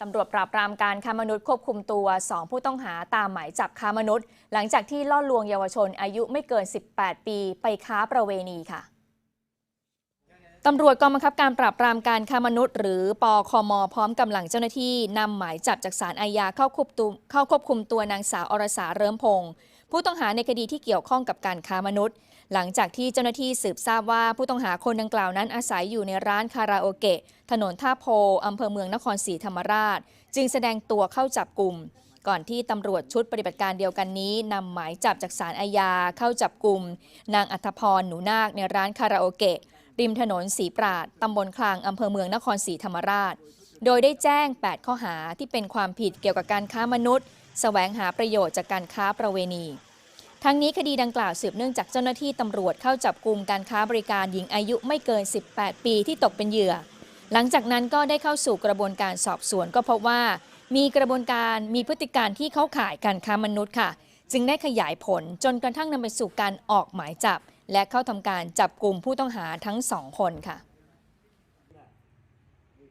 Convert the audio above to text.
ตำรวจปราบปรามการค้ามนุษย์ควบคุมตัว 2 ผู้ต้องหาตามหมายจับค้ามนุษย์ หลังจากที่ล่อลวงเยาวชนอายุไม่เกิน 18 ปี ไปค้าประเวณีค่ะ ตำรวจกองบังคับการปราบปรามการค้ามนุษย์ หรือปอคมพร้อมกำลังเจ้าหน้าที่นำหมายจับจากศาลอาญาเข้าควบคุมเข้าควบคุมตัวนางสาวอรสาเริ่มพงศ์ผู้ต้องหาในคดีที่เกี่ยวข้องกับการค้ามนุษย์ หลังจากที่เจ้าหน้าที่สืบทราบว่าผู้ต้องหาคนดังกล่าวนั้นอาศัยอยู่ในร้านคาราโอเกะถนนท่าโพอำเภอเมืองนครศรีธรรมราช จึงแสดงตัวเข้าจับกลุ่ม ก่อนที่ตำรวจชุดปฏิบัติการเดียวกันนี้นำหมายจับจากศาลอาญาเข้าจับกลุ่มนางอัธพรหนูนาคในร้านคาราโอเกะ ริมถนนสีปราดตำบลคลางอำเภอเมืองนครศรีธรรมราช โดยได้แจ้ง 8 ข้อหาที่เป็นความผิดเกี่ยวกับการค้ามนุษย์แสวงหาประโยชน์จากการค้าประเวณี ทั้งนี้คดีดังกล่าวสืบเนื่องจากเจ้าหน้าที่ตำรวจเข้าจับกลุ่มการค้าบริการหญิงอายุไม่เกิน 18 ปีที่ตกเป็นเหยื่อ หลังจากนั้นก็ได้เข้าสู่กระบวนการสอบสวนก็พบว่า มีกระบวนการมีพฤติการที่เข้าข่ายการค้ามนุษย์ค่ะ จึงได้ขยายผลจนกระทั่งนำไปสู่การออกหมายจับ และเข้าทำการจับกลุ่มผู้ต้องหาทั้งสองคนค่ะ